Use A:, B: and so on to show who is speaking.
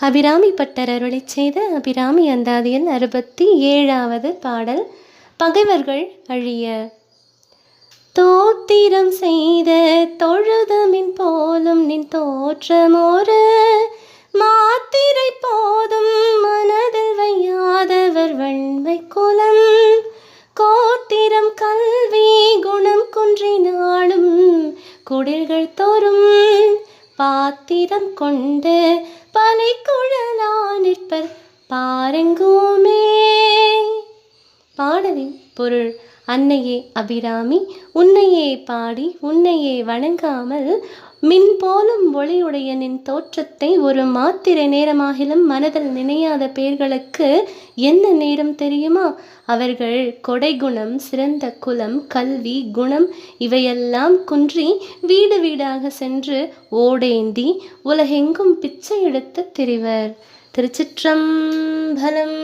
A: Abirami butter அருளை செய்த அபிராமி அந்தாதியன் அறுபத்தி ஏழாவது பாடல் பகைவர்கள் அழிய. தோத்திரம் செய்த தொழுதமின் போலும் நின் தோற்றமோரு மாத்திரை போதும் மனதில் வையாதவர் வன்மை குலம். கோத்திரம் கல்வி குணம் குன்றினாலும் குடில்கள் தோறும் பாத்திரம் கொண்டு பனை குழலா நிற்பர். பாருங்கோமே. பாடலின் பொருள் அன்னையே அபிராமி உன்னையே பாடி உன்னையே வணங்காமல் மின் போலும் ஒளியுடைய நின் தோற்றத்தை ஒரு மாத்திரை நேரமாகிலும் மனதில் நினையாத பேர்களுக்கு என்ன நேரம் தெரியுமா? அவர்கள் கொடைகுணம் சிறந்த குலம் கல்வி குணம் இவையெல்லாம் குன்றி வீடு வீடாக சென்று ஓடேந்தி உலகெங்கும் பிச்சை எடுத்து திரிவர். திருச்சிற்றம்பலம்